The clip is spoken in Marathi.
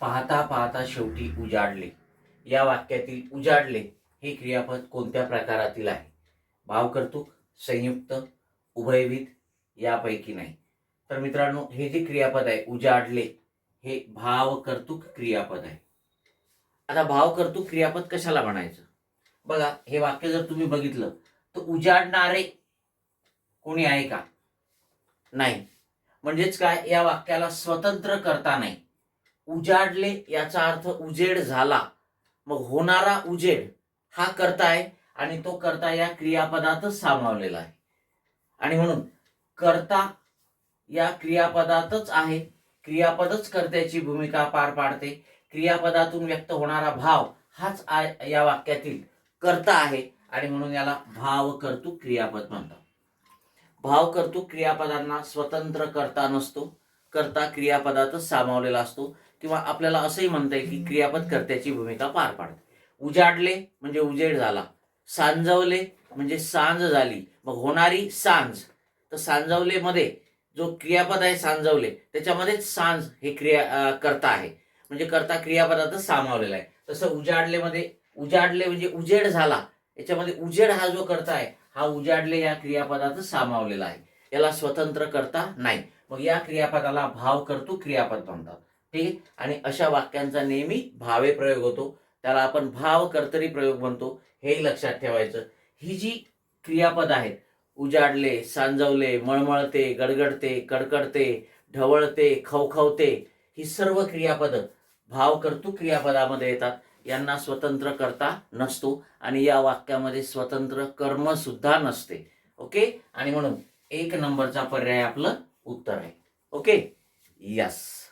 पाहता पाहता शेवटी उजाडले. या वाक्यातील उजाडले हे क्रियापद कोणत्या प्रकारातील आहे? भावकर्तुक संयुक्त उभयविध यापैकी नाही. तर मित्रांनो हे जे क्रियापद आहे उजाडले हे भावकर्तुक क्रियापद आहे. आता भावकर्तुक क्रियापद कशाला म्हणायचं? बघा हे वाक्य जर तुम्ही बघितलं तर उजाडणारे कोणी आहे का? नाही. म्हणजेच काय? या वाक्याला स्वतंत्र करता नाही. उजाडले याचा अर्थ उजेड झाला. मग होणारा उजेड हा करता आहे आणि तो करता या क्रियापदातच सामावलेला आहे. आणि म्हणून करता या क्रियापदातच आहे. क्रियापदच कर्त्याची भूमिका पार पाडते. क्रियापदातून व्यक्त होणारा भाव हाच या वाक्यातील कर्ता आहे आणि म्हणून याला भाव कर्तुक क्रियापद म्हणतात. भाव कर्तृक क्रियापदांना स्वतंत्र करता नसतो. करता क्रियापदातच सामावलेला असतो. किंवा आपल्याला असंही म्हणता येईल की क्रियापद कर्त्याची भूमिका पार पाडते. उजाडले म्हणजे उजेड झाला. सांजवले म्हणजे सांज झाली. मग होणारी सांज. तर सांजवले मध्ये जो क्रियापद आहे सांजवले त्याच्यामध्येच सांज हे क्रिया करता कर्ता आहे. म्हणजे कर्ता क्रियापदात सामावलेला आहे. तसं उजाडले मध्ये उजाडले म्हणजे उजेड झाला. याच्यामध्ये उजेड हा जो करता आहे हा उजाडले या क्रियापदात सामावलेला आहे. याला स्वतंत्र करता नाही. मग या क्रियापदाला भाव करतो क्रियापद म्हणतात. ठीक आहे? आणि अशा वाक्यांचा नेहमी भावे प्रयोग होतो. त्याला आपण भाव कर्तरी प्रयोग म्हणतो. हेही लक्षात ठेवायचं. ही जी क्रियापद आहेत उजाडले सांजवले मळमळते गडगडते कडकडते ढवळते खवखवते ही सर्व क्रियापदं भाव कर्तृक क्रियापदामध्ये येतात. यांना स्वतंत्र करता नसतो आणि या वाक्यामध्ये स्वतंत्र कर्मसुद्धा नसते. ओके? आणि म्हणून एक नंबरचा पर्याय आपलं उत्तर आहे. ओके? यस.